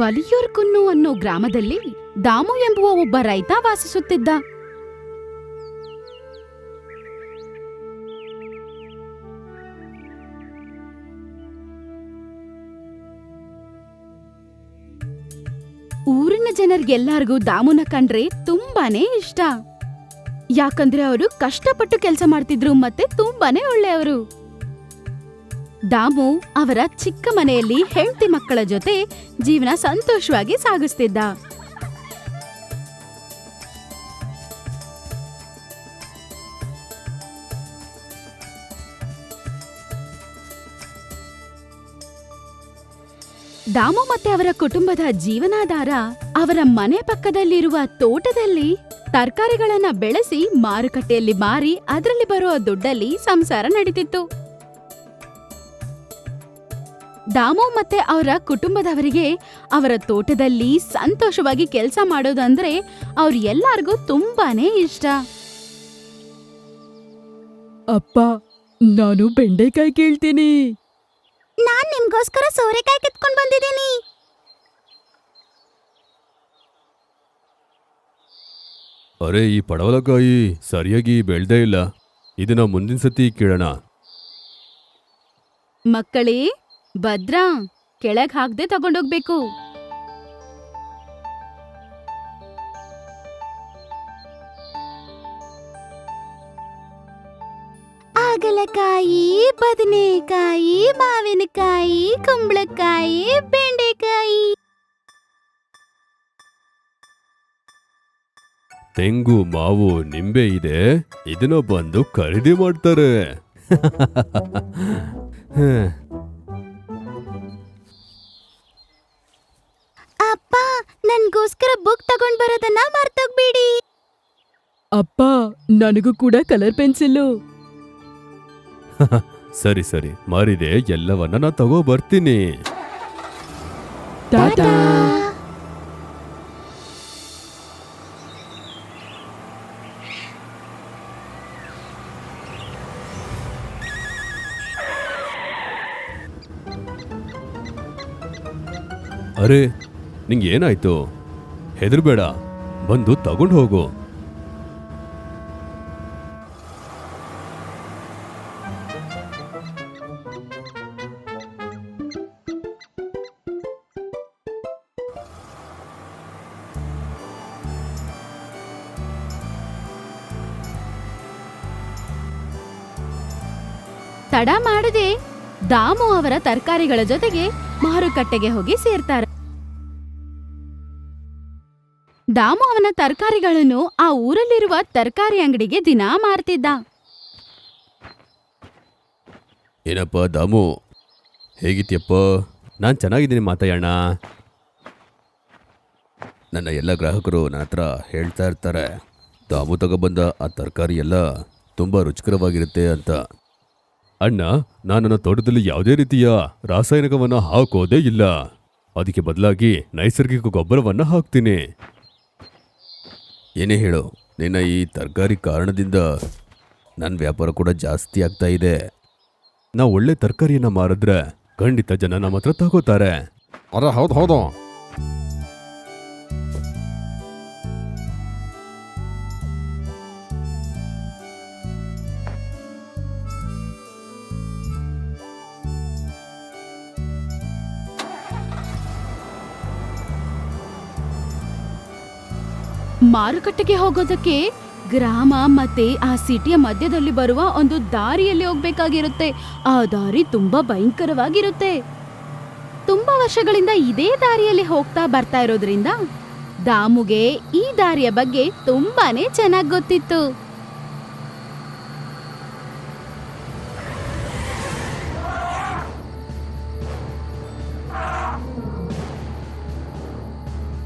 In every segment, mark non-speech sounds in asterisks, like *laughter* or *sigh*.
ವಲಿಯೂರ್ಕುನ್ನು ಅನ್ನೋ ಗ್ರಾಮದಲ್ಲಿ ದಾಮು ಎಂಬುವ ಒಬ್ಬ ರೈತ ವಾಸಿಸುತ್ತಿದ್ದ. ಊರಿನ ಜನರಿಗೆಲ್ಲಾರ್ಗೂ ದಾಮುನ ಕಂಡ್ರೆ ತುಂಬಾನೇ ಇಷ್ಟ. ಯಾಕಂದ್ರೆ ಅವರು ಕಷ್ಟಪಟ್ಟು ಕೆಲಸ ಮಾಡ್ತಿದ್ರು ಮತ್ತೆ ತುಂಬಾನೇ ಒಳ್ಳೆಯವರು. ದಾಮು ಅವರ ಚಿಕ್ಕ ಮನೆಯಲ್ಲಿ ಹೆಂಡತಿ ಮಕ್ಕಳ ಜೊತೆ ಜೀವನ ಸಂತೋಷವಾಗಿ ಸಾಗಿಸ್ತಿದ್ದ. ದಾಮು ಮತ್ತೆ ಅವರ ಕುಟುಂಬದ ಜೀವನಾಧಾರ ಅವರ ಮನೆ ಪಕ್ಕದಲ್ಲಿರುವ ತೋಟದಲ್ಲಿ ತರಕಾರಿಗಳನ್ನ ಬೆಳೆಸಿ ಮಾರುಕಟ್ಟೆಯಲ್ಲಿ ಮಾರಿ ಅದರಲ್ಲಿ ಬರುವ ದುಡ್ಡಲ್ಲಿ ಸಂಸಾರ ನಡೀತಿತ್ತು. ದಾಮು ಮತ್ತೆ ಅವರ ಕುಟುಂಬದವರಿಗೆ ಅವರ ತೋಟದಲ್ಲಿ ಸಂತೋಷವಾಗಿ ಕೆಲಸ ಮಾಡೋದಂದ್ರೆ ಅವ್ರ ಎಲ್ಲಾರ್ಗೂ ತುಂಬಾನೇ ಇಷ್ಟ. ಅಪ್ಪ ನಾನು ಬೆಂಡೆಕಾಯಿ ಕೇಳ್ತೀನಿ. ನಾನ್ ನಿಮ್ಗೋಸ್ಕರ ಸೋರೆಕಾಯಿ ಕಿತ್ಕೊಂಡ್ ಬಂದಿದ್ದೀನಿ. ಅರೆ ಈ ಪಡವಲಕಾಯಿ ಸರಿಯಾಗಿ ಬೆಳ್ದೇ ಇಲ್ಲ. ಇದನ್ನ ಮುಂದಿನ ಸತಿ ಕೇಳೋಣ. ಮಕ್ಕಳೇ ಭದ್ರಾ ಕೆಳಗ್ ಹಾಕ್ದೆ ತಗೊಂಡೋಗ್ಬೇಕು. ಹಾಗಲಕಾಯಿ ಬದನೆಕಾಯಿ ಮಾವಿನಕಾಯಿ ಕುಂಬಳಕಾಯಿ ಬೆಂಡೆಕಾಯಿ. ತೆಂಗು ಮಾವು ನಿಂಬೆ ಇದೆ. ಇದನ್ನ ಬಂದು ಖರೀದಿ ಮಾಡ್ತಾರೆ. *laughs* ನನ್ಗೋಸ್ಕರ ಬುಕ್ ತಗೊಂಡ್ ಬರೋದನ್ನ ಮರ್ತೋಗ್ಬೇಡಿ. ಅಪ್ಪ ನನಗೂ ಕೂಡ ಕಲರ್ ಪೆನ್ಸಿಲ್ಲು *laughs* ಸರಿ ಸರಿ. ಮಾರಿದೆ ಎಲ್ಲವನ್ನ ನಾ ತಗೋ ಬರ್ತೀನಿ. ಟಾಟಾ. ಅರೆ ನಿಂಗೆ ಏನಾಯ್ತು ಹೆದರ್ಬೇಡ. ಬಂದು ತಗೊಂಡು ಹೋಗು. ತಡ ಮಾಡದೆ ದಾಮು ಅವರ ತರಕಾರಿಗಳ ಜೊತೆಗೆ ಮಾರುಕಟ್ಟೆಗೆ ಹೋಗಿ ಸೇರ್ತಾರೆ. ದಾಮು ಅವನ ತರಕಾರಿಗಳನ್ನು ಆ ಊರಲ್ಲಿರುವ ತರಕಾರಿ ಅಂಗಡಿಗೆ ದಿನಾ ಮಾರ್ತಿದ್ದ. ಏನಪ್ಪ ದಾಮು? ಹೇಗಿತ್ತಪ್ಪ ನಾನು ಚೆನ್ನಾಗಿದ್ದೀನಿ ಮಾತಾಯಣ್ಣ. ನನ್ನ ಎಲ್ಲ ಗ್ರಾಹಕರು ನನ್ನ ಹತ್ರ ಹೇಳ್ತಾ ಇರ್ತಾರೆ. ದಾಮು ತಗೊಬಂದ ಆ ತರಕಾರಿ ಎಲ್ಲ ತುಂಬ ರುಚಿಕರವಾಗಿರುತ್ತೆ ಅಂತ. ಅಣ್ಣ, ನಾನು ನನ್ನ ತೋಟದಲ್ಲಿ ಯಾವುದೇ ರೀತಿಯ ರಾಸಾಯನಿಕವನ್ನು ಹಾಕೋದೇ ಇಲ್ಲ. ಅದಕ್ಕೆ ಬದಲಾಗಿ ನೈಸರ್ಗಿಕ ಗೊಬ್ಬರವನ್ನು ಹಾಕ್ತೀನಿ. ಏನೇ ಹೇಳು, ನಿನ್ನ ಈ ತರಕಾರಿ ಕಾರಣದಿಂದ ನನ್ನ ವ್ಯಾಪಾರ ಕೂಡ ಜಾಸ್ತಿ ಆಗ್ತಾ ಇದೆ. ನಾವು ಒಳ್ಳೆ ತರಕಾರಿಯನ್ನು ಮಾರಿದ್ರೆ ಖಂಡಿತ ಜನ ನಮ್ಮ ಹತ್ರ ತಗೋತಾರೆ. ಅರ ಹೌದು ಹೌದು. ಮಾರುಕಟ್ಟೆಗೆ ಹೋಗೋದಕ್ಕೆ ಗ್ರಾಮ ಮತ್ತೆ ಆ ಸಿಟಿಯ ಮಧ್ಯದಲ್ಲಿ ಬರುವ ಒಂದು ದಾರಿಯಲ್ಲಿ ಹೋಗ್ಬೇಕಾಗಿರುತ್ತೆ. ಆ ದಾರಿ ತುಂಬಾ ಭಯಂಕರವಾಗಿರುತ್ತೆ. ತುಂಬಾ ವರ್ಷಗಳಿಂದ ಇದೇ ದಾರಿಯಲ್ಲಿ ಹೋಗ್ತಾ ಬರ್ತಾ ಇರೋದ್ರಿಂದ ದಾಮುಗೆ ಈ ದಾರಿಯ ಬಗ್ಗೆ ತುಂಬಾನೇ ಚೆನ್ನಾಗಿ ಗೊತ್ತಿತ್ತು.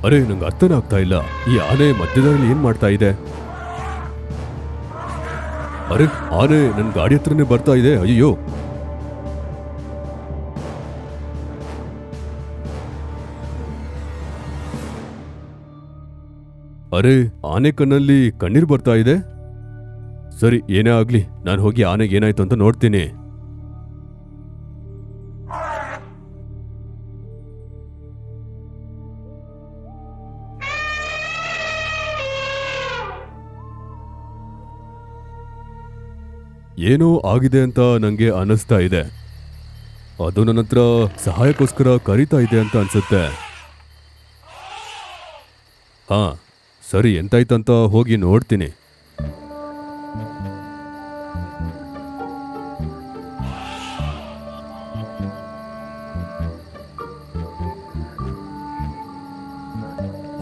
ಅರೆ, ನಂಗೆ ಅರ್ಥನೇ ಆಗ್ತಾ ಇಲ್ಲ. ಈ ಆನೆ ಮಧ್ಯದಲ್ಲಿ ಏನ್ ಮಾಡ್ತಾ ಇದೆ? ಅರೆ, ಆನೆ ನನ್ನ ಗಾಡಿ ಹತ್ರನೇ ಬರ್ತಾ ಇದೆ. ಅಯ್ಯೋ ಅರೆ, ಆನೆ ಕಣ್ಣಲ್ಲಿ ಕಣ್ಣೀರ್ ಬರ್ತಾ ಇದೆ? ಸರಿ, ಏನೇ ಆಗ್ಲಿ, ನಾನು ಹೋಗಿ ಆನೆಗೆ ಏನಾಯ್ತು ಅಂತ ನೋಡ್ತೀನಿ. ಏನೋ ಆಗಿದೆ ಅಂತ ನನಗೆ ಅನ್ನಿಸ್ತಾ ಇದೆ. ಅದು ನನ್ನ ಹತ್ರ ಸಹಾಯಕ್ಕೋಸ್ಕರ ಕರೀತಾ ಇದೆ ಅಂತ ಅನ್ಸುತ್ತೆ. ಹಾ, ಸರಿ, ಎಂತಾಯ್ತಂತ ಹೋಗಿ ನೋಡ್ತೀನಿ.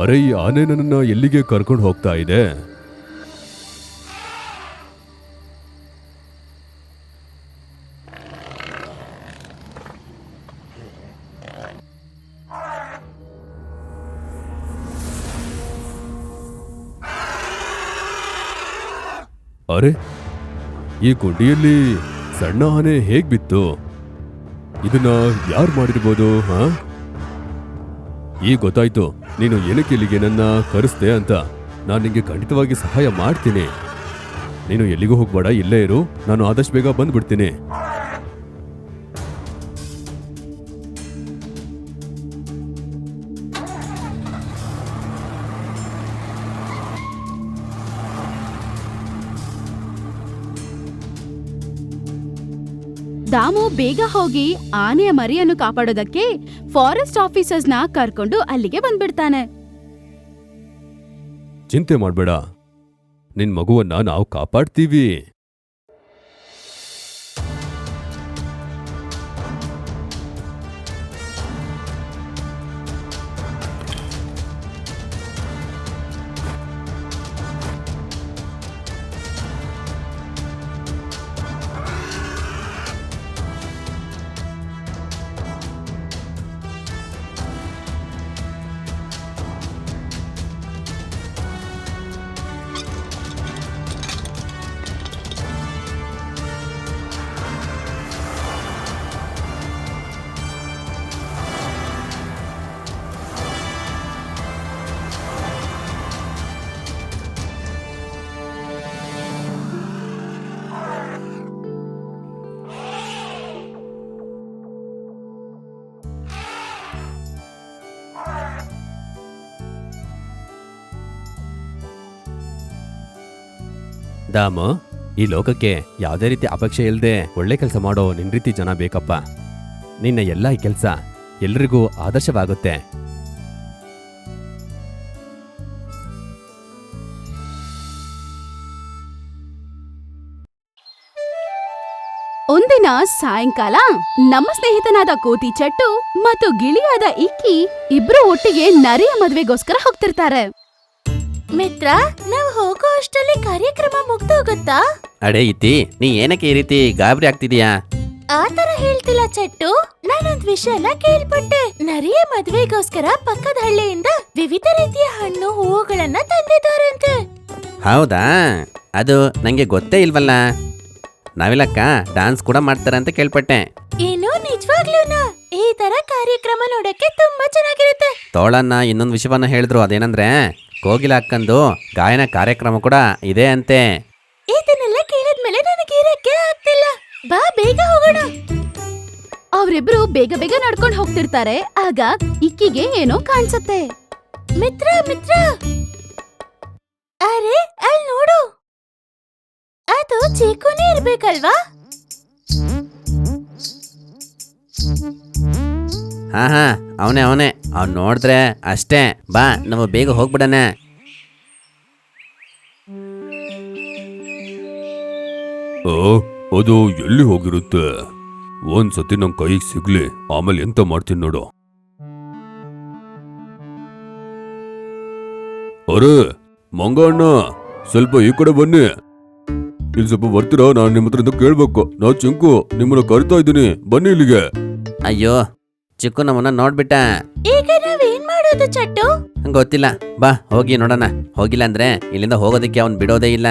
ಅರೆ, ಈ ಆನೆ ನನ್ನನ್ನು ಎಲ್ಲಿಗೆ ಕರ್ಕೊಂಡು ಹೋಗ್ತಾ ಇದೆ? ಅರೆ, ಈ ಕೊಂಡಿಯಲ್ಲಿ ಸಣ್ಣ ಆನೆ ಹೇಗ್ ಬಿತ್ತು? ಇದನ್ನ ಯಾರು ಮಾಡಿರ್ಬೋದು, ಹಾ? ಈಗ ಗೊತ್ತಾಯ್ತು, ನೀನು ಏನಕ್ಕೆ ಇಲ್ಲಿಗೆ ನನ್ನ ಕರೆಸ್ದೆ ಅಂತ. ನಾನು ನಿಮಗೆ ಖಂಡಿತವಾಗಿ ಸಹಾಯ ಮಾಡ್ತೀನಿ. ನೀನು ಎಲ್ಲಿಗೂ ಹೋಗ್ಬೇಡ, ಇಲ್ಲೇ ಇರು. ನಾನು ಆದಷ್ಟು ಬೇಗ ಬಂದ್ಬಿಡ್ತೀನಿ. ದಾಮು ಬೇಗ ಹೋಗಿ ಆನೆಯ ಮರಿಯನ್ನು ಕಾಪಾಡೋದಕ್ಕೆ ಫಾರೆಸ್ಟ್ ಆಫೀಸರ್ಸ್ನ ಕರ್ಕೊಂಡು ಅಲ್ಲಿಗೆ ಬಂದ್ಬಿಡ್ತಾನೆ. ಚಿಂತೆ ಮಾಡಬೇಡ. ನಿನ್ ಮಗುವನ್ನ ನಾವು ಕಾಪಾಡ್ತೀವಿ. ದಾಮ, ಈ ಲೋಕಕ್ಕೆ ಯಾವುದೇ ರೀತಿ ಅಪೇಕ್ಷೆ ಇಲ್ಲದೆ ಒಳ್ಳೆ ಕೆಲಸ ಮಾಡೋ ನಿನ್ ರೀತಿ ಜನ ಬೇಕಪ್ಪ. ನಿನ್ನ ಎಲ್ಲ ಈ ಕೆಲಸ ಎಲ್ರಿಗೂ ಆದರ್ಶವಾಗುತ್ತೆ. ಒಂದಿನ ಸಾಯಂಕಾಲ ನಮ್ಮ ಸ್ನೇಹಿತನಾದ ಕೋತಿ ಚಟ್ಟು ಮತ್ತು ಗಿಳಿಯಾದ ಇಕ್ಕಿ ಇಬ್ರು ಒಟ್ಟಿಗೆ ನರಿಯ ಮದ್ವೆಗೋಸ್ಕರ ಹೋಗ್ತಿರ್ತಾರೆ. ಮಿತ್ರ ನಾವು ಹೋಗೋ ಅಷ್ಟರಲ್ಲಿ ಕಾರ್ಯಕ್ರಮ ಮುಗ್ದೋಗುತ್ತಾ? ಅಡೆ ಇತಿ ನೀ ಏನಕ್ಕೆ ಈ ರೀತಿ ಗಾಬರಿ ಆಗ್ತಿದೀಯಾ? ಆ ತರ ಹೇಳ್ತಿಲ್ಲ ಚಟ್ಟು. ನಾನೊಂದ್ ವಿಷಯನ ಕೇಳ್ಪಟ್ಟೆ. ನರಿಯ ಮದ್ವೆಗೋಸ್ಕರ ಪಕ್ಕದ ಹಳ್ಳಿಯಿಂದ ವಿವಿಧ ರೀತಿಯ ಹಣ್ಣು ಹೂವುಗಳನ್ನ ತಂದಿದ್ದಾರಂತೆ. ಹೌದಾ? ಅದು ನಂಗೆ ಗೊತ್ತೇ ಇಲ್ವಲ್ಲ? ನಾವಿಲ್ಲಕ್ಕ ಡಾನ್ಸ್ ಕೂಡ ಮಾಡ್ತಾರೆ ಅಂತ ಕೇಳ್ಪಟ್ಟೆ. ಏನು ನಿಜವಾಗ್ಲೂನಾ? ಈ ತರ ಕಾರ್ಯಕ್ರಮ ನೋಡಕ್ಕೆ ತುಂಬಾ ಚೆನ್ನಾಗಿರುತ್ತೆ. ತೋಳನ್ನ ಇನ್ನೊಂದು ವಿಷಯವನ್ನ ಹೇಳಿದ್ರು ಅದೇನಂದ್ರೆ ಕೋಗಿಲ ಅಕ್ಕಂದು ಗಾಯನ ಕಾರ್ಯಕ್ರಮ ಕೂಡ ಇದೆ ಅಂತೆ. ಇದನ್ನೆಲ್ಲ ಕೇಳಿದ್ಮೇಲೆ ನನಗೆ ಇರಕ್ಕೆ ಆಗ್ತಿಲ್ಲ. ಬಾ, ಬೇಗ ಹೋಗೋಣ. ಅವರಿಬ್ರು ಬೇಗ ಬೇಗ ನಡ್ಕೊಂಡು ಹೋಗ್ತಿರ್ತಾರೆ. ಆಗ ಇಕ್ಕಿಗೆ ಏನೋ ಕಾಣಿಸುತ್ತೆ. ಮಿತ್ರ ಮಿತ್ರ. ಅರೆ ಅಲ್ಲಿ ನೋಡು. ಅದು ಚೀಕುನೇ ಇರ್ಬೇಕಲ್ವಾ? ಹಾ ಹಾ ಅವನೇ ಅವನೇ. ಅವ್ನು ನೋಡಿದ್ರೆ ಅಷ್ಟೇ. ಬಾ ನಾವು ಬೇಗ ಹೋಗ್ಬಿಡಣ. ಆ, ಅದು ಎಲ್ಲಿ ಹೋಗಿರುತ್ತೆ? ಒಂದ್ಸತಿ ನಮ್ ಕೈಗೆ ಸಿಗ್ಲಿ. ಆಮೇಲೆ ಎಂತ ಮಾಡ್ತೀನಿ ನೋಡು. ಅರೆ ಮಂಗಣ್ಣ ಸ್ವಲ್ಪ ಈ ಕಡೆ ಬನ್ನಿ. ಇಲ್ಲಿ ಸ್ವಲ್ಪ ಬರ್ತೀರಾ? ನಾನು ನಿಮ್ಮ ಹತ್ರ ಕೇಳ್ಬೇಕು. ನಾ ಚಿಂಕು ನಿಮ್ಮನ್ನ ಕರಿತಾ ಇದ್ದೀನಿ. ಬನ್ನಿ ಇಲ್ಲಿಗೆ. ಅಯ್ಯೋ ಚಿಕ್ಕು ನಮ್ಮನ್ನ ನೋಡ್ಬಿಟ್ಟ. ಈಗ ನಾವೇನ್ ಮಾಡೋದು ಚಟ್ಟು? ಗೊತ್ತಿಲ್ಲ. ಬಾ ಹೋಗಿ ನೋಡೋಣ. ಹೋಗಿಲ್ಲ ಅಂದ್ರೆ ಇಲ್ಲಿಂದ ಹೋಗೋದಕ್ಕೆ ಅವನ್ ಬಿಡೋದೇ ಇಲ್ಲ.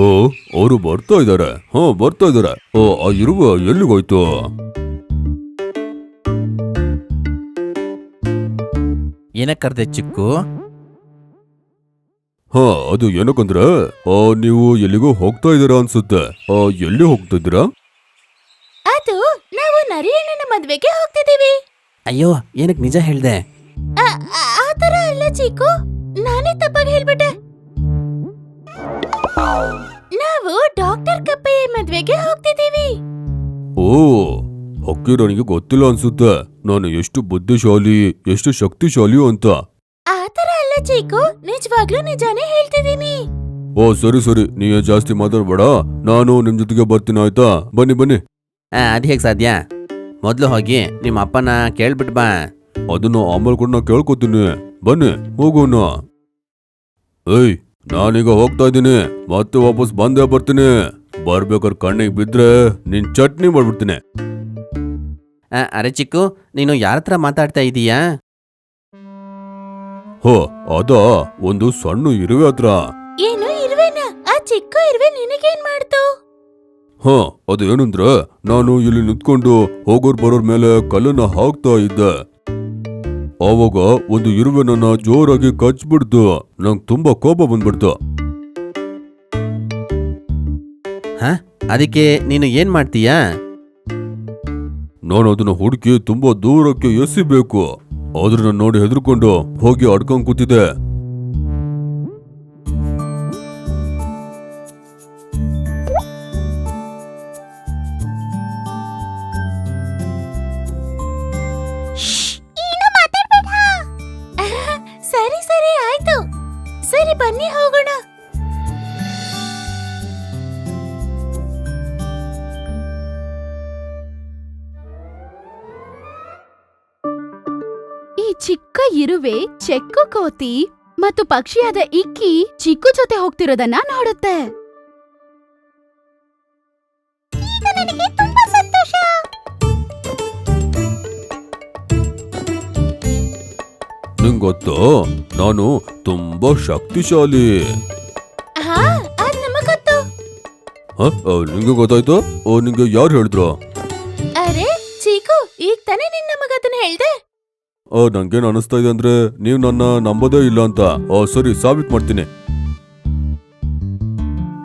ಓ ಅವರು ಬರ್ತಾ ಇದಾರೆ. ಹಾ ಬರ್ತಾ ಇದಾರೆ. ಓ ಆ ಇರುವ ಎಲ್ಲಿಗೋಯ್ತು? ಏನಕ್ಕೆ ಕರ್ದೆ ಚಿಕ್ಕು? ಹಾ ಅದು ಏನಕ್ಕಂದ್ರೆ ಆ, ನೀವು ಎಲ್ಲಿಗೋ ಹೋಗ್ತಾ ಇದ್ದೀರಾ ಅನ್ಸುತ್ತೆ. ಆ, ಎಲ್ಲಿ ಹೋಗ್ತಾ ಇದ್ದೀರಾ? ನರಿಯಣ್ಣನ ಮದ್ವೆಗೆ ಹೋಗ್ತಿದೀವಿ ಅಯ್ಯೋ ಏನಕ್ಕೆ ನಿಜ ಹೇಳ್ದೆ? ಆ ತರ ಅಲ್ಲ ಚೀಕು. ನಾನೇ ತಪ್ಪಾಗಿ ಹೇಳ್ಬಿಟ್ಟೆ. ಡಾಕ್ಟರ್ ಕಪ್ಪಯ್ಯ ಮದ್ವೆಗೆ ಹೋಗ್ತಿದೀವಿ ಓ ಹಕ್ಕಿರನಿಗೆ ಗೊತ್ತಿಲ್ಲ ಅನ್ಸುತ್ತೆ. ನಾನು ಎಷ್ಟು ಬುದ್ಧಿಶಾಲಿ ಎಷ್ಟು ಶಕ್ತಿಶಾಲಿ ಅಂತ. ಆತರ ಅಲ್ಲ ಚೀಕು ನಿಜವಾಗ್ಲೂ ನಿಜಾನೇ ಹೇಳ್ತಿದೀನಿ ಓ ಸರಿ ಸರಿ. ನೀ ಜಾಸ್ತಿ ಮಾತಾಡ್ಬೇಡ. ನಾನು ನಿಮ್ ಜೊತೆಗೆ ಬರ್ತೀನಿ ಆಯ್ತಾ? ಬನ್ನಿ ಬನ್ನಿ. ಅದ್ ಹೇಗೆ ಸಾಧ್ಯ? ಮೊದಲು ಹೋಗಿ ನಿಮ್ಮ ಅಪ್ಪನ ಕೇಳ್ಬಿಟ್ ಬಾ. ಅದನ್ನು ಆಮೇಲೆ ಕೂಡ ನಾ ಕೇಳ್ಕೊತೀನಿ. ಬನ್ನಿ ಹೋಗೋನು. ಏಯ್ ನಾನೀಗ ಹೋಗ್ತಾ ಇದ್ದೀನಿ. ಮತ್ತೆ ವಾಪಸ್ ಬಂದೇ ಬರ್ತೀನಿ. ಬರ್ಬೇಕಾದ್ರೆ ಕಣ್ಣಿಗೆ ಬಿದ್ರೆ ನಿನ್ ಚಟ್ನಿ ಮಾಡ್ಬಿಡ್ತೀನಿ. ಆ, ಅರೆ ಚಿಕ್ಕು ನೀನು ಯಾರ ಹತ್ರ ಮಾತಾಡ್ತಾ ಇದೀಯಾ? ಹೋ ಅದ ಒಂದು ಸಣ್ಣ ಇರುವೆ ಹತ್ರ. ಏನು ಇರುವೆನ? ಆ ಚಿಕ್ಕ ಇರುವೆ ನಿನಗೇನ್ ಮಾಡ್ತು? ಹ ಅದು ಏನಂದ್ರೆ ನಾನು ಇಲ್ಲಿ ನಿಂತ್ಕೊಂಡು ಹೋಗೋರ್ ಬರೋರ್ ಮೇಲೆ ಕಲ್ಲನ್ನ ಹಾಕ್ತಾ ಇದ್ದೆ. ಆವಾಗ ಒಂದು ಇರುವೆ ನನ್ನ ಜೋರಾಗಿ ಕಚ್ಬಿಡ್ತು. ನಂಗೆ ತುಂಬಾ ಕೋಪ ಬಂದ್ಬಿಡ್ತು. ಅದಕ್ಕೆ ನೀನು ಏನ್ ಮಾಡ್ತೀಯಾ? ನಾನು ಅದನ್ನ ಹುಡುಕಿ ತುಂಬಾ ದೂರಕ್ಕೆ ಎಸಿಬೇಕು. ಆದ್ರೆ ನಾನು ನೋಡಿ ಹೆದರ್ಕೊಂಡು ಹೋಗಿ ಅಡ್ಕೊಂಡ್ ಕೂತಿದ್ದೆ. ಚಿಕ್ಕ ಇರುವೆ ಚೆಕ್ಕು ಕೋತಿ ಮತ್ತು ಪಕ್ಷಿಯಾದ ಇಕ್ಕಿ ಚಿಕ್ಕು ಜೊತೆ ಹೋಗ್ತಿರೋದನ್ನ ನೋಡುತ್ತೆ. ತುಂಬಾ ಸಂತೋಷ. ನಿಂಗ್ ನಾನು ತುಂಬಾ ಶಕ್ತಿಶಾಲಿ. ನಿಂಗೆ ಗೊತ್ತಾಯ್ತು? ಓ ನಿಂಗೆ ಯಾರು ಹೇಳಿದ್ರು? ಅರೆ ಚೀಕು ಈಗ ತಾನೇ ನಿನ್ನ ಮಗದನ್ನ ಹೇಳ್ದೆ? ಆ, ನಂಗೇನು ಅನಿಸ್ತಾ ಇದೆ ಅಂದ್ರೆ ನೀವು ನನ್ನ ನಂಬೋದೇ ಇಲ್ಲ ಅಂತ. ಓ ಸರಿ ಸಾಬೀತ್ ಮಾಡ್ತೀನಿ.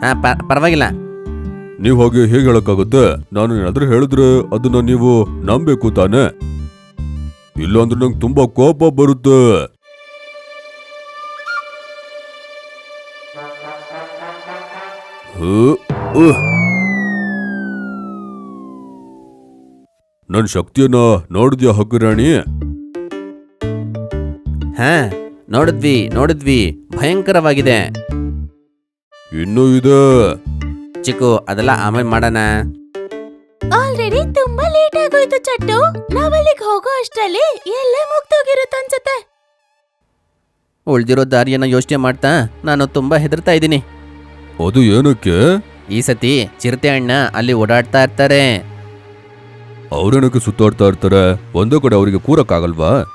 ಹಾ ಪರವಾಗಿಲ್ಲ. ನೀವು ಹೋಗಿ ಹೇಗೆ ಹೇಳಕ್ಕಾಗುತ್ತೆ? ನಾನು ಏನಾದ್ರೂ ಹೇಳಿದ್ರೆ ಅದನ್ನ ನೀವು ನಂಬೇಕು ತಾನೆ. ಇಲ್ಲ ಅಂದ್ರೆ ನಂಗೆ ತುಂಬಾ ಕೋಪ ಬರುತ್ತೆ. ನನ್ನ ಶಕ್ತಿಯನ್ನ ನೋಡಿದ್ಯಾ ಹಕ್ಕುರಾಣಿ ಹಾ ನೋಡಿದ್ವಿ ನೋಡಿದ್ವಿ. ಭಯಂಕರವಾಗಿದೆ. ಇನ್ನೂ ಇದೆ. ಚಿಕ್ಕು ಅದೆಲ್ಲ ಆಮೇಲೆ ಮಾಡೋಣ. ಆಲ್ರೆಡಿ ತುಂಬಾ ಲೇಟ್ ಆಗೋಯ್ತು ಚಟ್ಟು. ನಾವಲ್ಲಿಗೆ ಹೋಗೋ ಅಷ್ಟರಲ್ಲಿ ಎಲ್ಲ ಮುಗ್ದೋಗಿರುತ್ತೆ ಅನ್ಸುತ್ತೆ. ಉಳ್ದಿರೋ ದಾರಿಯನ್ನ ಯೋಚನೆ ಮಾಡ್ತಾ ನಾನು ತುಂಬಾ ಹೆದರ್ತಾ ಇದ್ದೀನಿ. ಅದು ಏನಕ್ಕೆ? ಈ ಸತಿ ಚಿರತೆ ಅಣ್ಣ ಅಲ್ಲಿ ಓಡಾಡ್ತಾ ಇರ್ತಾರೆ. ಅವ್ರೇನಕ್ಕೆ ಸುತ್ತಾಡ್ತಾ ಇರ್ತಾರೆ? ಒಂದೇ ಕಡೆ ಅವರಿಗೆ ಕೂರಕ್ಕಾಗಲ್ವಾ?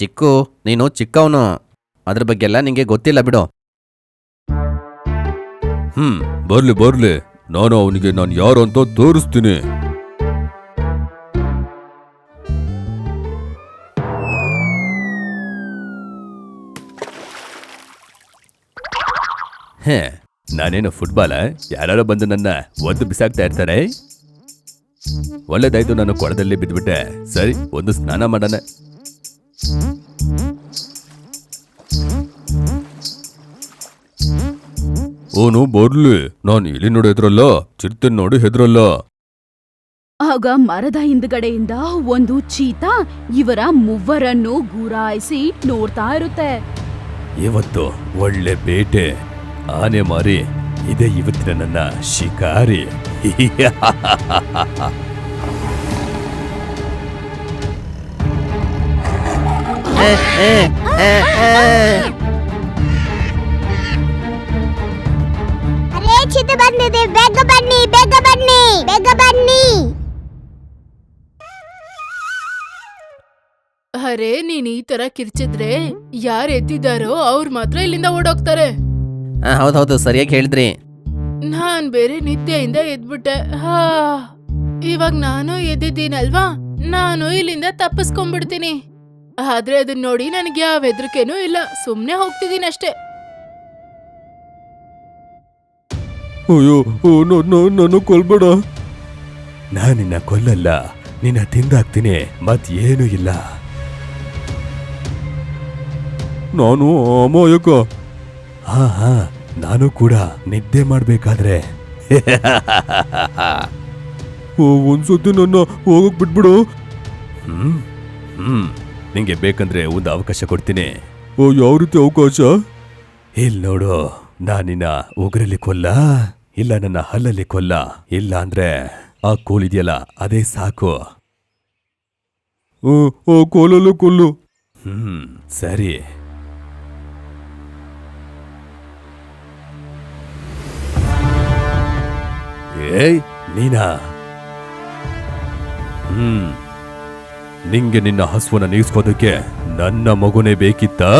ಚಿಕ್ಕು, ನೀನು ಚಿಕ್ಕವನು. ಅದ್ರ ಬಗ್ಗೆ ಎಲ್ಲ ನಿಂಗೆ ಗೊತ್ತಿಲ್ಲ ಬಿಡು. ಹ್ಮ್, ಬರ್ಲಿ ಬರ್ಲಿ. ನಾನು ಅವನಿಗೆ ನಾನು ಯಾರು ಅಂತ ತೋರಿಸ್ತೀನಿ. ಹೇ, ನಾನೇನು ಫುಟ್ಬಾಲ ಯಾರು ಬಂದು ನನ್ನ ಒಂದು ಬಿಸಾಕ್ತಾ ಇರ್ತಾರೆ? ಒಳ್ಳೇದಾಯ್ತು, ನಾನು ಕೊಳದಲ್ಲಿ ಬಿದ್ದುಬಿಟ್ಟೆ ಸರಿ, ಒಂದು ಸ್ನಾನ ಮಾಡೋಣ. ಓನು ಬರ್ಲಿ. ನಾನ್ ಇಲ್ಲಿ ನೋಡಿ ಹೆದ್ರಲ್ಲ ಚಿರ್ತೆ ನೋಡಿ ಹೆದ್ರಲ್ಲ. ಆಗ ಮರದ ಹಿಂದ್ಗಡೆಯಿಂದ ಒಂದು ಚೀತಾ ಇವರ ಮೂವರನ್ನು ಗುರಾಯಿಸಿ ನೋಡ್ತಾ ಇರುತ್ತೆ. ಇವತ್ತು ಒಳ್ಳೆ ಬೇಟೆ. ಆನೆ ಮಾರಿ ಇದೇ ಇವತ್ತಿನ ನನ್ನ ಶಿಕಾರಿ. *laughs* ಅರೇ ಚಿತೆ ಬಂದಿದೆ ಬೇಗ ಬನ್ನಿ ಬೇಗ ಬನ್ನಿ ಬೇಗ ಬನ್ನಿ. ಅರೆ ನೀನ್ ಈ ತರ ಕಿರ್ಚಿದ್ರೆ ಯಾರ್ ಎತ್ತಿದಾರೋ ಅವ್ರು ಮಾತ್ರ ಇಲ್ಲಿಂದ ಓಡೋಗ್ತಾರೆ. ಹೌದೌದು ಸರಿಯಾಗಿ ಹೇಳಿದ್ರಿ. ನಾನ್ ಬೇರೆ ನಿದ್ದೆಯಿಂದ ಎದ್ಬಿಟ್ಟೆ. ಹಾ ಇವಾಗ ನಾನು ಎದ್ದಿದ್ದೀನಲ್ವಾ? ನಾನು ಇಲ್ಲಿಂದ ತಪ್ಪಿಸ್ಕೊಂಡ್ಬಿಡ್ತೀನಿ. ಆದ್ರೆ ಅದನ್ನ ನೋಡಿ ನನಗೆ ಯಾವ ಹೆದರಿಕೆನೂ ಇಲ್ಲ. ಸುಮ್ಮನೆ ಹೋಗ್ತಿದ್ದೀನಿ ಅಷ್ಟೇ. ಅಯ್ಯೋ ನಾನು ಕೊಲ್ಬೇಡ. ನಾನು ನಿನ್ನ ಕೊಲ್ಲಲ್ಲ, ನಿನ್ನ ತಿಂದಾಕ್ತೀನಿ ಮತ್ ಏನು ಇಲ್ಲ. ನಾನು ಅಮಾಯಕ. ಹಾ ಹಾ, ನಾನು ಕೂಡ ನಿದ್ದೆ ಮಾಡ್ಬೇಕಾದ್ರೆ. ಓ, ಒಂದ್ಸತಿ ನನ್ನ ಹೋಗಕ್ ಬಿಟ್ಬಿಡು. ಹ್ಮ್ ಹ್ಮ್. ನಿಂಗೆ ಬೇಕಂದ್ರೆ ಒಂದು ಅವಕಾಶ ಕೊಡ್ತೀನಿ. ಓ ಯಾವ ರೀತಿ ಅವಕಾಶ? ಇಲ್ಲಿ ನೋಡು ನಾನಿನ್ನ ಉಗುರಲ್ಲಿ ಕೊಲ್ಲ ಇಲ್ಲ ನನ್ನ ಹಲ್ಲಲ್ಲಿ ಕೊಲ್ಲ ಇಲ್ಲ ಅಂದ್ರೆ ಆ ಕೋಲಿದೆಯಲ್ಲ ಅದೇ ಸಾಕು. ಕೋಲಲ್ಲೂ ಕೊಲ್ಲು. ಹ್ಮ್ ಸರಿ. ಏಯ್ ನೀನಾ? ಹ್ಮ್. ನಿಂಗೆ ನಿನ್ನ ಹಸುವನ್ನ ನೀಗಿಸ್ಕೋದಕ್ಕೆ ನನ್ನ ಮಗುನೇ ಬೇಕಿತ್ತಾ?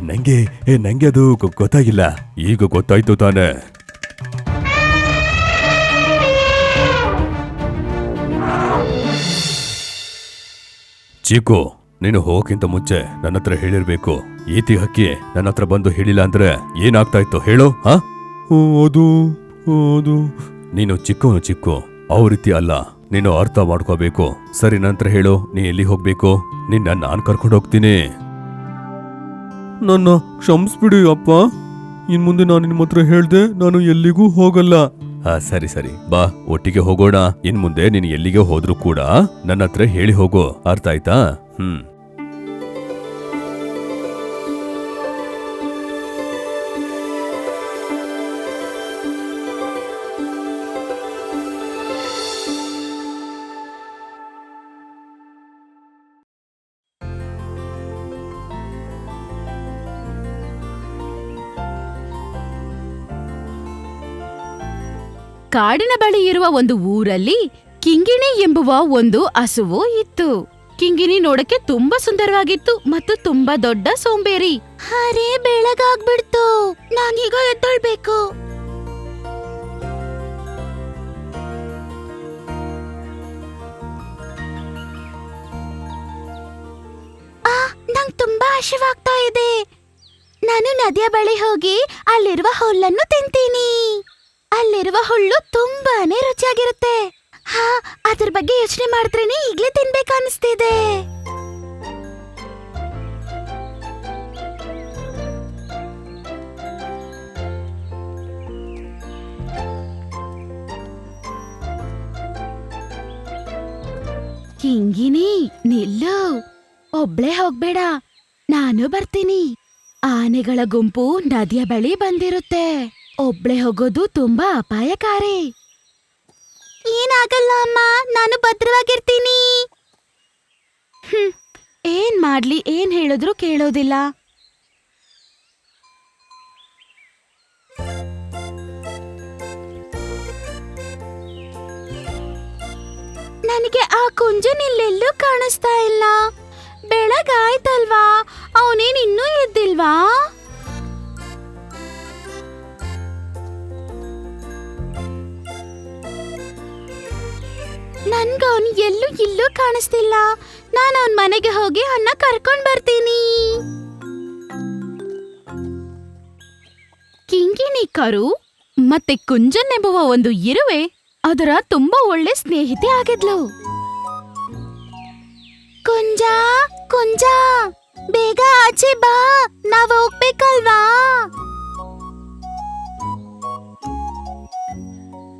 ನಂಗೆ ನಂಗೆ ಅದು ಗೊತ್ತಾಗಿಲ್ಲ. ಈಗ ಗೊತ್ತಾಯ್ತು ತಾನೆ. ಚೀಕು ನೀನು ಹೋಗಿಂತ ಮುಂಚೆ ನನ್ನ ಹತ್ರ ಹೇಳಿರ್ಬೇಕು. ಈತಿ ಹಕ್ಕಿ ನನ್ನ ಹತ್ರ ಬಂದು ಹೇಳಿಲ್ಲ ಅಂದ್ರೆ ಏನಾಗ್ತಾ ಇತ್ತು ಹೇಳು ಹಾ? ಅದು ನೀನು ಚಿಕ್ಕವನು ಚಿಕ್ಕು ಅವ ರೀತಿ ಅಲ್ಲ. ನೀನು ಅರ್ಥ ಮಾಡ್ಕೋಬೇಕು. ಸರಿ ನಂತರ ಹೇಳು ನೀ ಎಲ್ಲಿ ಹೋಗ್ಬೇಕು? ನಿನ್ನ ನಾನು ಕರ್ಕೊಂಡು ಹೋಗ್ತೀನಿ. ನನ್ನ ಕ್ಷಮಿಸ್ಬಿಡಿ ಅಪ್ಪ. ಇನ್ ಮುಂದೆ ನಾನು ನಿಮ್ಮ ಹತ್ರ ಹೇಳ್ದೆ ನಾನು ಎಲ್ಲಿಗೂ ಹೋಗಲ್ಲ. ಆ ಸರಿ ಸರಿ. ಬಾ ಒಟ್ಟಿಗೆ ಹೋಗೋಣ. ಇನ್ ಮುಂದೆ ನೀನು ಎಲ್ಲಿಗೆ ಹೋದ್ರೂ ಕೂಡ ನನ್ನ ಹತ್ರ ಹೇಳಿ ಹೋಗು. ಅರ್ಥ ಆಯ್ತಾ? ಹ್ಮ್. ಕಾಡಿನ ಬಳಿ ಇರುವ ಒಂದು ಊರಲ್ಲಿ ಕಿಂಗಿಣಿ ಎಂಬುವ ಒಂದು ಹಸುವು ಇತ್ತು. ಕಿಂಗಿಣಿ ನೋಡಕ್ಕೆ ತುಂಬಾ ಸುಂದರವಾಗಿತ್ತು ಮತ್ತು ತುಂಬಾ ದೊಡ್ಡ ಸೋಂಬೇರಿ. ಅರೆ, ಬೆಳಗಾಗ್ಬಿಡ್ತು. ನಾನೀಗ ಎದ್ದೊಳ್ಬೇಕು. ನಂಗ್ ತುಂಬಾ ಹಸಿವಾಗ್ತಾ ಇದೆ. ನಾನು ನದಿಯ ಬಳಿ ಹೋಗಿ ಅಲ್ಲಿರುವ ಹುಲ್ಲನ್ನು ತಿಂತೀನಿ. ಅಲ್ಲಿರುವ ಹುಳ್ಳು ತುಂಬಾನೇ ರುಚಿಯಾಗಿರುತ್ತೆ. ಹಾ, ಅದ್ರ ಬಗ್ಗೆ ಯೋಚನೆ ಮಾಡಿದ್ರೇನೆ ಈಗ್ಲೇ ತಿನ್ಬೇಕನ್ನಿಸ್ತಿದೆ ಕಿಂಗಿನಿ ನಿಲ್ಲು. ಒಬ್ಳೆ ಹೋಗ್ಬೇಡ. ನಾನು ಬರ್ತೀನಿ. ಆನೆಗಳ ಗುಂಪು ನದಿಯ ಬಳಿ ಬಂದಿರುತ್ತೆ. ಒಬ್ಳೆ ಹೋಗೋದು ತುಂಬಾ ಅಪಾಯಕಾರಿ. ಏನಾಗಲ್ಲ ಅಮ್ಮ ನಾನು ಭದ್ರವಾಗಿರ್ತೀನಿ. ಹ್ಮ್ ಏನ್ ಮಾಡ್ಲಿ ಏನ್ ಹೇಳಿದ್ರು ಕೇಳೋದಿಲ್ಲ. ನನಗೆ ಆ ಕುಂಜನಿಲ್ಲೆಲ್ಲೂ ಕಾಣಿಸ್ತಾ ಇಲ್ಲ. ಬೆಳಗಾಯ್ತಲ್ವಾ? ಅವನೇನ್ ಇನ್ನೂ ಎದ್ದಿಲ್ವಾ ಅವನು ಎಲ್ಲೂ ಇಲ್ಲೂ ಕಾಣಿಸ್ತಿಲ್ಲ. ನಾನು ಅವನ್ ಮನೆಗೆ ಹೋಗಿ ಅವನ್ನ ಕರ್ಕೊಂಡ್ ಬರ್ತೀನಿ. ಕಿಂಗಿಣಿ ಕರು ಮತ್ತೆ ಕುಂಜನ್ ಎಂಬುವ ಒಂದು ಇರುವೆ ಅದರ ತುಂಬಾ ಒಳ್ಳೆ ಸ್ನೇಹಿತೆ ಆಗಿದ್ಲು. ಕುಂಜ ಕುಂಜ ಬೇಗ ಆಚೆ ಬಾ ನಾವ್ ಹೋಗ್ಬೇಕಲ್ವಾ?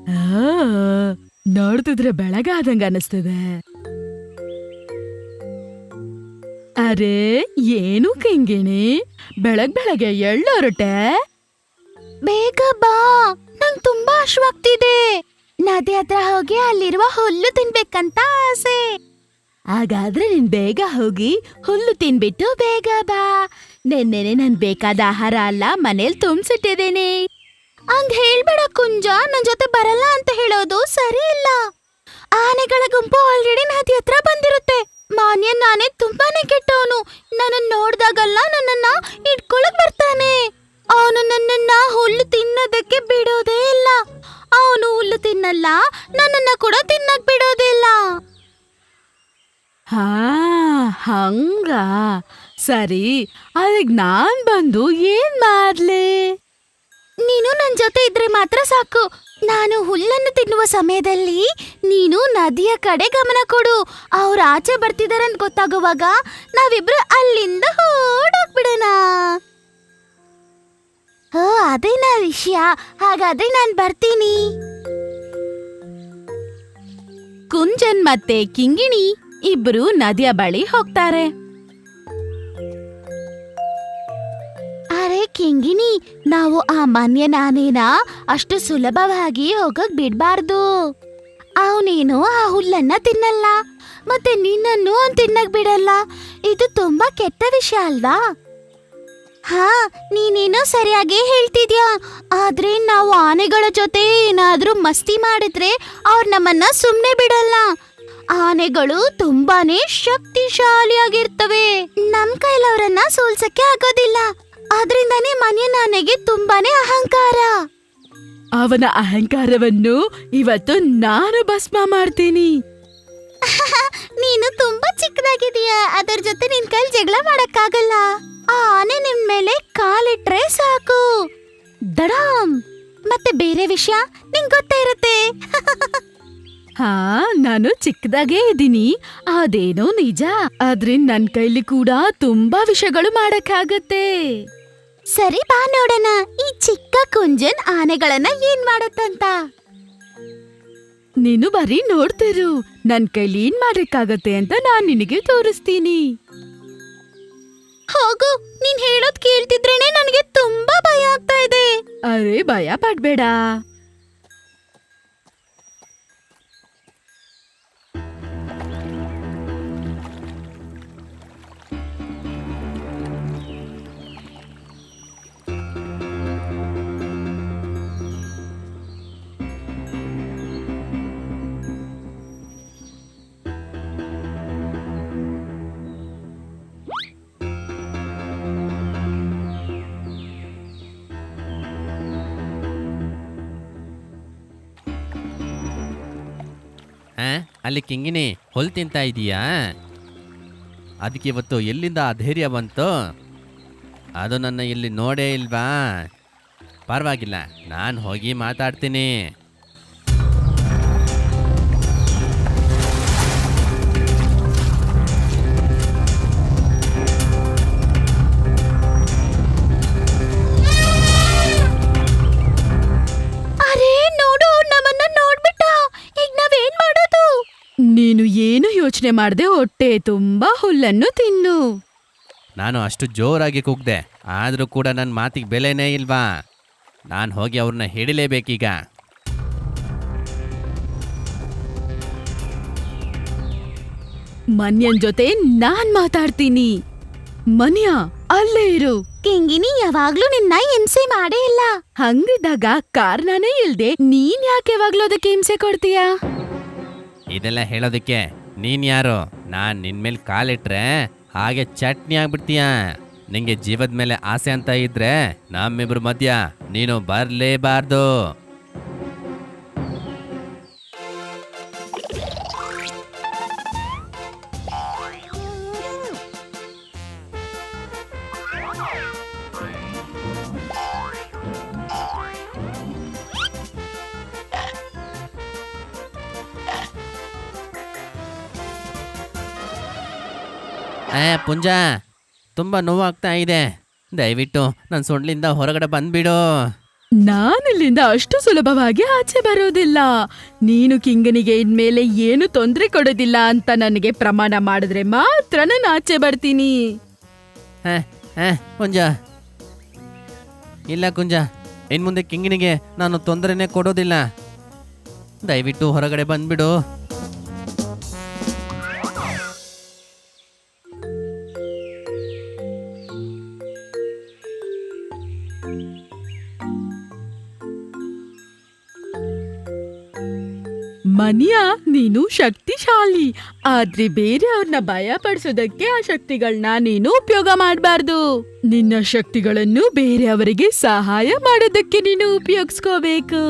ಆ, ನೋಡ್ತಿದ್ರೆ ಬೆಳಗಾದಂಗ ಅನಿಸ್ತದೆ. ಅರೆ ಏನು ಕಿಂಗಿಣಿ ಬೆಳಗ್ ಬೆಳಗ್ಗೆ ಎಳ್ಳೊರಟೆ ಬೇಗ ಬಾ ನಂಗ್ ತುಂಬಾ ಅಶ್ವಾಗ್ತಿದೆ. ನದಿ ಹತ್ರ ಹೋಗಿ ಅಲ್ಲಿರುವ ಹುಲ್ಲು ತಿನ್ಬೇಕಂತ ಆಸೆ. ಹಾಗಾದ್ರೆ ನೀನ್ ಬೇಗ ಹೋಗಿ ಹುಲ್ಲು ತಿನ್ಬಿಟ್ಟು ಬೇಗ ಬಾ. ನೆನ್ನೆನೆ ನನ್ ಬೇಕಾದ ಆಹಾರ ಅಲ್ಲ ಮನೇಲಿ ತುಂಬಿಸಿಟ್ಟಿದ್ದೇನೆ. ಹಂಗ್ ಹೇಳ್ಬೇಡ ಕುಂಜ, ನನ್ ಜೊತೆ ಬರಲ್ಲ ಅಂತ ಹೇಳೋದು ಸರಿ ಇಲ್ಲ. ಆನೆಗಳ ಗುಂಪು ಆಲ್ರೆಡಿ ನದಿ ಹತ್ರ ಬಂದಿರುತ್ತೆ. ಮಾನ್ಯ ನಾನೇ ತುಂಬಾನೇ ಕೆಟ್ಟವನು. ನನ್ನ ನೋಡ್ದಾಗಲ್ಲ ನನ್ನನ್ನ ಇಟ್ಕೊಳಕ್ ಬರ್ತಾನೆ. ಅವನು ನನ್ನನ್ನ ಹುಲ್ಲು ತಿನ್ನೋದಕ್ಕೆ ಬಿಡೋದೇ ಇಲ್ಲ. ಅವನು ಹುಲ್ಲು ತಿನ್ನಲ್ಲ, ನನ್ನನ್ನ ಕೂಡ ತಿನ್ನಕ್ ಬಿಡೋದಿಲ್ಲ ಹಾ, ಹಂಗ. ಸರಿ ಅದಕ್ಕೆ ನಾನ್ ಬಂದು ಏನ್ ಮಾಡ್ಲಿ? ನೀನು ನನ್ನ ಜೊತೆ ಇದ್ರೆ ಮಾತ್ರ ಸಾಕು. ನಾನು ಹುಲ್ಲನ್ನು ತಿನ್ನುವ ಸಮಯದಲ್ಲಿ ನೀನು ನದಿಯ ಕಡೆ ಗಮನ ಕೊಡು. ಅವ್ರು ಆಚೆ ಬರ್ತಿದಾರಂತ ಗೊತ್ತಾಗುವಾಗ ನಾವಿಬ್ರು ಅಲ್ಲಿಂದ ಓಡೋಗ್ಬಿಡೋಣ. ಓ ಅದೇನಾ ವಿಷಯ. ಹಾಗಾದ್ರೆ ನಾನ್ ಬರ್ತೀನಿ. ಕುಂಜನ್ ಮತ್ತೆ ಕಿಂಗಿಣಿ ಇಬ್ರು ನದಿಯ ಬಳಿ ಹೋಗ್ತಾರೆ. ಅರೆ ಕಿಂಗಿನಿ ನಾವು ಆ ಮನ್ಯ ನಾನೇನ ಅಷ್ಟು ಸುಲಭವಾಗಿ ಹೋಗಕ್ ಬಿಡ್ಬಾರ್ದು. ಅವನೇನು ಆ ಹುಲ್ಲನ್ನ ತಿನ್ನಲ್ಲ, ಮತ್ತೆ ನಿನ್ನನ್ನು ಅವ್ನು ತಿನ್ನಕ್ ಬಿಡಲ್ಲ. ಇದು ತುಂಬಾ ಕೆಟ್ಟ ವಿಷಯ ಅಲ್ವಾ? ಹಾ, ನೀನೇನೋ ಸರಿಯಾಗಿ ಹೇಳ್ತಿದ್ಯಾ, ಆದ್ರೆ ನಾವು ಆನೆಗಳ ಜೊತೆ ಏನಾದ್ರೂ ಮಸ್ತಿ ಮಾಡಿದ್ರೆ ಅವ್ರು ನಮ್ಮನ್ನ ಸುಮ್ನೆ ಬಿಡಲ್ಲ. ಆನೆಗಳು ತುಂಬಾನೇ ಶಕ್ತಿಶಾಲಿಯಾಗಿರ್ತವೆ. ನಮ್ ಕೈಲವರನ್ನ ಸೋಲ್ಸಕ್ಕೆ ಆಗೋದಿಲ್ಲ. ಆದ್ರಿಂದಾನೇ ಮನೆ ನಾನೆಗೆ ತುಂಬಾನೇ ಅಹಂಕಾರ. ಅವನ ಅಹಂಕಾರವನ್ನು ಇವತ್ತು ನಾನು ಭಸ್ಮ ಮಾಡ್ತೀನಿ. *laughs* ನೀನು ತುಂಬಾ ಚಿಕ್ಕದಾಗಿದೀಯ ಅದರ ಜೊತೆ ನಿನ್ ಕೈಲಿ ಜಗಳ ಮಾಡಕ್ಕಾಗಲ್ಲ. ಆ ಆನೆ ನಿನ್ ಮೇಲೆ ಕಾಲಿಟ್ರೆ ಸಾಕು. ದಡಾಮ್ ಮತ್ತೆ ಬೇರೆ ವಿಷಯ ನಿಂಗ್ ಗೊತ್ತೇ ಇರುತ್ತೆ. *laughs* ಹಾ ನಾನು ಚಿಕ್ಕದಾಗೇ ಇದ್ದೀನಿ. ಅದೇನೋ ನಿಜ. ಆದ್ರೆ ನನ್ ಕೈಲಿ ಕೂಡ ತುಂಬಾ ವಿಷಯಗಳು ಮಾಡಕ್ಕಾಗತ್ತೆ. ಸರಿ ಬಾ ನೋಡೋಣ. ಈ ಚಿಕ್ಕ ಕುಂಜನ್ ಆನೆಗಳನ್ನ ಏನ್ ಮಾಡತ್ತಂತ? ನೀನು ಬರೀ ನೋಡ್ತಿರು. ನನ್ ಕೈಲಿ ಏನ್ ಮಾಡಕ್ಕಾಗತ್ತೆ ಅಂತ ನಾನ್ ನಿನಗೆ ತೋರಿಸ್ತೀನಿ. ಹೋಗು ನೀನ್ ಹೇಳೋದ್ ಕೇಳ್ತಿದ್ರೇನೆ ನನಗೆ ತುಂಬಾ ಭಯ ಆಗ್ತಾ ಇದೆ. ಅರೆ ಭಯ ಪಡ್ಬೇಡ. ಅಲ್ಲಿ ಕಿಂಗಿನಿ ಹೊಲ್ ತಿಂತ ಇದೀಯಾ? ಅದಕ್ಕೆ ಇವತ್ತು ಎಲ್ಲಿಂದ ಆ ಧೈರ್ಯ ಬಂತು? ಅದು ನನ್ನ ಇಲ್ಲಿ ನೋಡೇ ಇಲ್ವಾ? ಪರವಾಗಿಲ್ಲ, ನಾನು ಹೋಗಿ ಮಾತಾಡ್ತೀನಿ. ನೀನು ಏನು ಯೋಚನೆ ಮಾಡದೆ ಹೊಟ್ಟೆ ತುಂಬಾ ಹುಲ್ಲನ್ನು ತಿನ್ನು. ನಾನು ಅಷ್ಟು ಜೋರಾಗಿ ಕೂಗ್ದೆ ಆದರೂ ಕೂಡ ನನ್ನ ಮಾತಿಗೆ ಬೆಲೆನೇ ಇಲ್ವಾ? ನಾನು ಹೋಗಿ ಅವ್ರನ್ನ ಹಿಡಿಲೇಬೇಕೀಗ. ಮನ್ಯನ್ ಜೊತೆ ನಾನ್ ಮಾತಾಡ್ತೀನಿ. ಮನ್ಯ ಅಲ್ಲೇ ಇರು. ಕಿಂಗಿನಿ ಯಾವಾಗ್ಲೂ ನಿನ್ನ ಹಿಂಸೆ ಮಾಡೇ ಇಲ್ಲ. ಹಂಗಿದ್ದಾಗ ಕಾರಣನೇ ಇಲ್ದೆ ನೀನ್ ಯಾಕೆ ಯಾವಾಗ್ಲೂ ಅದಕ್ಕೆ ಹಿಂಸೆ ಕೊಡ್ತೀಯಾ? ಇದೆಲ್ಲ ಹೇಳೋದಕ್ಕೆ ನೀನು ಯಾರು? ನಾನು ನಿನ್ನ ಮೇಲೆ ಕಾಲಿಟ್ರೆ ಹಾಗೆ ಚಟ್ನಿ ಆಗ್ಬಿಡ್ತೀಯ? ನಿಂಗೆ ಜೀವದ ಮೇಲೆ ಆಸೆ ಅಂತ ಇದ್ರೆ ನಮ್ಮಿಬ್ರ ಮಧ್ಯ ನೀನು ಬರ್ಲೇಬಾರ್ದು. ಏ ಪುಂಜ ತುಂಬ ನೋವಾಗ್ತಾ ಇದೆ. ದಯವಿಟ್ಟು ನನ್ನ ಸೊಂಡ್ಲಿಂದ ಹೊರಗಡೆ ಬಂದ್ಬಿಡು. ನಾನಿಲ್ಲಿಂದ ಅಷ್ಟು ಸುಲಭವಾಗಿ ಆಚೆ ಬರೋದಿಲ್ಲ. ನೀನು ಕಿಂಗನಿಗೆ ಇನ್ಮೇಲೆ ಏನು ತೊಂದರೆ ಕೊಡೋದಿಲ್ಲ ಅಂತ ನನಗೆ ಪ್ರಮಾಣ ಮಾಡಿದ್ರೆ ಮಾತ್ರ ನಾನು ಆಚೆ ಬರ್ತೀನಿ. ಹೇ ಹೇ ಕುಂಜ ಇಲ್ಲ ಕುಂಜ. ಇನ್ನು ಮುಂದೆ ಕಿಂಗನಿಗೆ ನಾನು ತೊಂದರೆನೇ ಕೊಡೋದಿಲ್ಲ. ದಯವಿಟ್ಟು ಹೊರಗಡೆ ಬಂದ್ಬಿಡು. ಮನಿಯ ನೀನು ಶಕ್ತಿಶಾಲಿ, ಆದ್ರೆ ಬೇರೆಯವ್ರನ್ನ ಭಯ ಪಡಿಸೋದಕ್ಕೆ ಆ ಶಕ್ತಿಗಳನ್ನ ನೀನು ಉಪಯೋಗ ಮಾಡಬಾರ್ದು. ನಿನ್ನ ಶಕ್ತಿಗಳನ್ನು ಬೇರೆಯವರಿಗೆ ಸಹಾಯ ಮಾಡೋದಕ್ಕೆ ನೀನು ಉಪಯೋಗಿಸ್ಕೋಬೇಕು.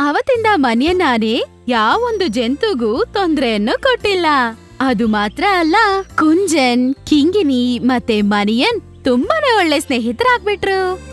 ಅವತ್ತಿಂದ ಮನೆಯನ್ನಾನೆ ಯಾವೊಂದು ಜಂತುಗೂ ತೊಂದರೆಯನ್ನು ಕೊಟ್ಟಿಲ್ಲ. ಅದು ಮಾತ್ರ ಅಲ್ಲ, ಕುಂಜನ್ ಕಿಂಗಿನಿ ಮತ್ತೆ ಮನಿಯನ್ ತುಂಬಾನೇ ಒಳ್ಳೆ ಸ್ನೇಹಿತರಾಗ್ಬಿಟ್ರು.